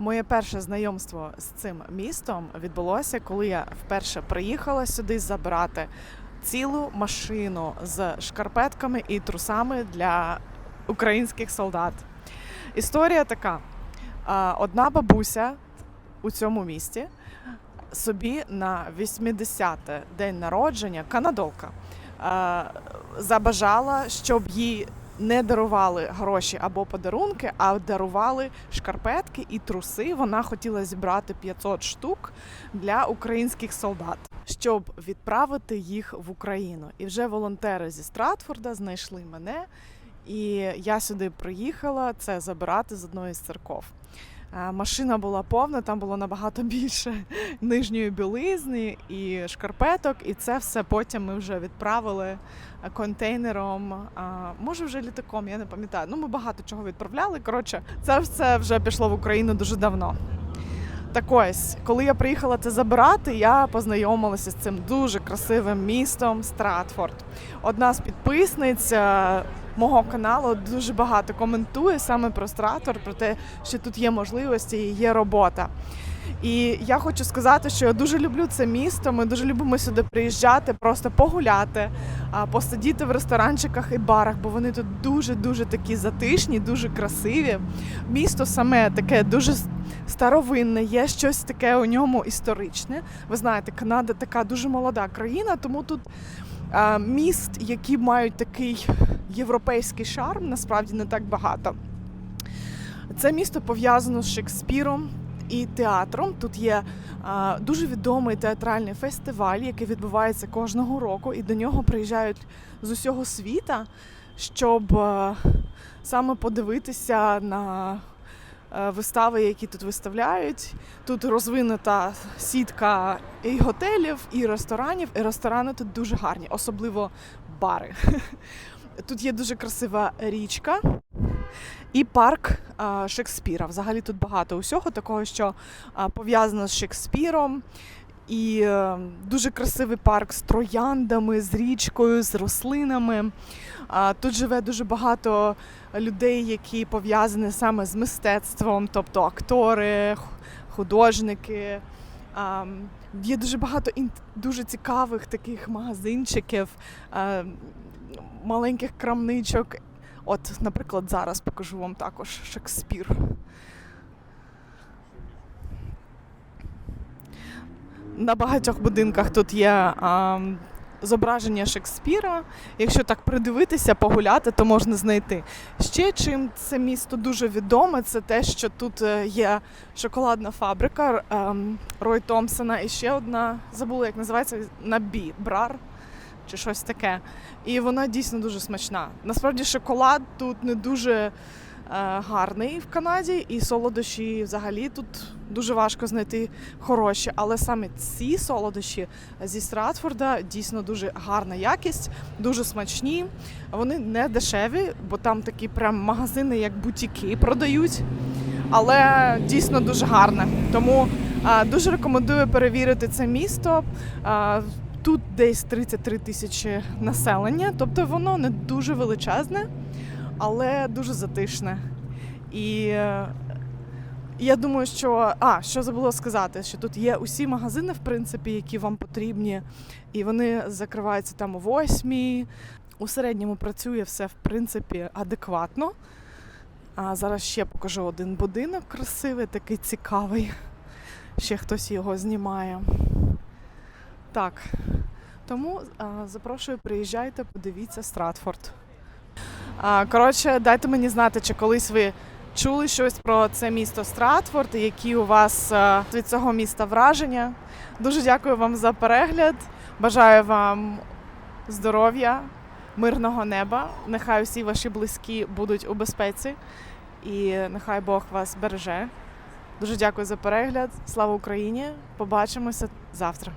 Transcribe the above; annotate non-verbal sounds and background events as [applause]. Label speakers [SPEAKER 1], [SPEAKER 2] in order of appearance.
[SPEAKER 1] Моє перше знайомство з цим містом відбулося, коли я вперше приїхала сюди забрати цілу машину з шкарпетками і трусами для українських солдат. Історія така: одна бабуся у цьому місті собі на 80-те день народження канадолка забажала, щоб їй не дарували гроші або подарунки, а дарували шкарпетки і труси. Вона хотіла зібрати 500 штук для українських солдат, щоб відправити їх в Україну. І вже волонтери зі Стратфорда знайшли мене, і я сюди приїхала це забирати з одної з церков. Машина була повна, там було набагато більше [laughs] нижньої білизни і шкарпеток, і це все потім ми вже відправили е, контейнером, може вже літаком, я не пам'ятаю. Ну, ми багато чого відправляли. Коротше, це все вже пішло в Україну дуже давно. Так ось, коли я приїхала це забирати, я познайомилася з цим дуже красивим містом Стратфорд. Одна з підписниць е, мого каналу дуже багато коментує саме про Стратфорд, про те, що тут є можливості і є робота. І я хочу сказати, що я дуже люблю це місто. Ми дуже любимо сюди приїжджати, просто погуляти, посидіти в ресторанчиках і барах, бо вони тут дуже дуже такі затишні, дуже красиві. Місто саме таке дуже старовинне, є щось таке у ньому історичне. Ви знаєте, Канада така дуже молода країна, тому тут міст, які мають такий європейський шарм, насправді не так багато. Це місто пов'язано з Шекспіром і театром. Тут є дуже відомий театральний фестиваль, який відбувається кожного року, і до нього приїжджають з усього світа, щоб саме подивитися на вистави, які тут виставляють. Тут розвинута сітка і готелів, і ресторанів, і ресторани тут дуже гарні, особливо бари. [laughs] Тут є дуже красива річка і парк а, Шекспіра. Взагалі тут багато усього такого, що а, пов'язано з Шекспіром. І е, дуже красивий парк з трояндами, з річкою, з рослинами. Тут живе дуже багато людей, які пов'язані саме з мистецтвом, тобто актори, художники. Є дуже багато дуже цікавих таких магазинчиків, маленьких крамничок. От, наприклад, зараз покажу вам також Шекспір. На багатьох будинках тут є а, зображення Шекспіра. Якщо так придивитися, погуляти, то можна знайти. Ще чим це місто дуже відоме, це те, що тут е, є шоколадна фабрика ем, Рой Томпсона і ще одна, забула, як називається, Набі, Брар чи щось таке. І вона дійсно дуже смачна. Насправді шоколад тут не дуже гарний в Канаді, і солодощі взагалі тут дуже важко знайти хороші. Але саме ці солодощі зі Стратфорда дійсно дуже гарна якість, дуже смачні. Вони не дешеві, бо там такі прям магазини, як бутіки, продають. Але дійсно дуже гарне. Тому е, дуже рекомендую перевірити це місто. Е, Тут десь 33 тисячі населення, тобто воно не дуже величезне, але дуже затишне. І е, я думаю, що а що забула сказати, що тут є усі магазини, в принципі, які вам потрібні, і вони закриваються там о восьмій. У середньому працює все в принципі адекватно. А зараз ще покажу один будинок красивий, такий цікавий. Ще хтось його знімає. Так. Тому а, запрошую, приїжджайте, подивіться Стратфорд. Коротше, дайте мені знати, чи колись ви чули щось про це місто Стратфорд, які у вас від цього міста враження. Дуже дякую вам за перегляд. Бажаю вам здоров'я, мирного неба. Нехай усі ваші близькі будуть у безпеці, і нехай Бог вас береже. Дуже дякую за перегляд. Слава Україні! Побачимося завтра.